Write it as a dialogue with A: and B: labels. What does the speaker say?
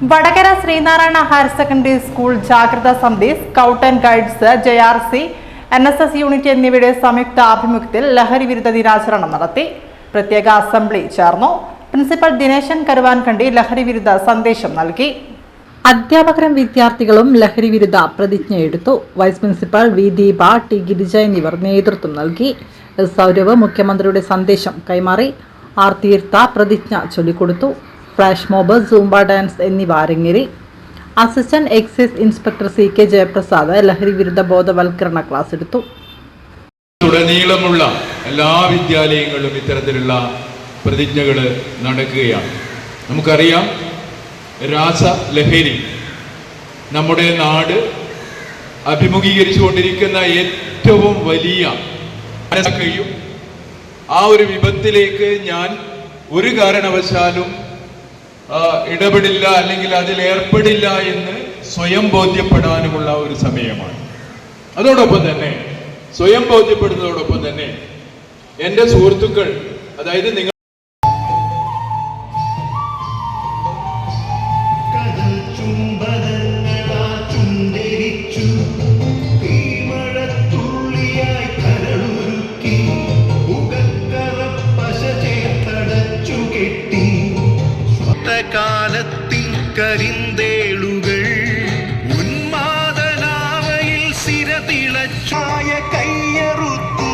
A: Vadakara Sreenarayana higher secondary school ജാഗ്രതാ സമിതി scout and guides J R C N S S unit എന്നിവയുടെ സംയുക്ത ആഭിമുഖ്യത്തിൽ ലഹരി വിരുദ്ധ ദിനാചരണം നടത്തി. പ്രത്യേക അസംബ്ലി ചേർന്നു. പ്രിൻസിപ്പൽ ദിനേശൻ കരുവാൻ കണ്ടി ലഹരി വിരുദ്ധ സന്ദേശം നൽകി. അധ്യാപകരും വിദ്യാർത്ഥികളും ലഹരി വിരുദ്ധ പ്രതിജ്ഞയെടുത്തു vice principal V Deepa T Girija എന്നിവർ നേതൃത്വം നൽകി. സൗരവ് മുഖ്യമന്ത്രിയുടെ സന്ദേശം കൈമാറി. ആർ തീർത്ഥ പ്രതിജ്ഞ ചൊല്ലിക്കൊടുത്തു. ഫ്ലാഷ് മോബ് സൂംബ ഡാൻസ് എന്നിവ അരങ്ങേറി assistant excise inspector C K Jayaprasad ലഹരി വിരുദ്ധ ബോധവൽക്കരണ ക്ലാസ് എടുത്തു.
B: ഉടനീളമുള്ള എല്ലാ വിദ്യാലയങ്ങളിലും ഇത്തരത്തിലുള്ള പ്രതിജ്ഞകൾ നടക്കുകയാണ്. നമുക്കറിയാം രാസലഹരി നമ്മുടെ നാട് അഭിമുഖീകരിച്ചുകൊണ്ടിരിക്കുന്ന ഏറ്റവും വലിയ ആ ഒരു വിപത്തിലേക്ക് ഞാൻ ഒരു കാരണവശാലും ഇടപെടില്ല അല്ലെങ്കിൽ അതിൽ ഏർപ്പെടില്ല എന്ന് സ്വയം ബോധ്യപ്പെടാനുമുള്ള ഒരു സമയമാണ്. അതോടൊപ്പം തന്നെ സ്വയം ബോധ്യപ്പെടുന്നതോടൊപ്പം തന്നെ എന്റെ സുഹൃത്തുക്കൾ അതായത് നിങ്ങൾ
C: കാലത്തിൽ കരിന്തേളുകൾ ഉന്മാദനാവയിൽ സ്ഥിരതിളച്ചായ കയ്യറുത്തു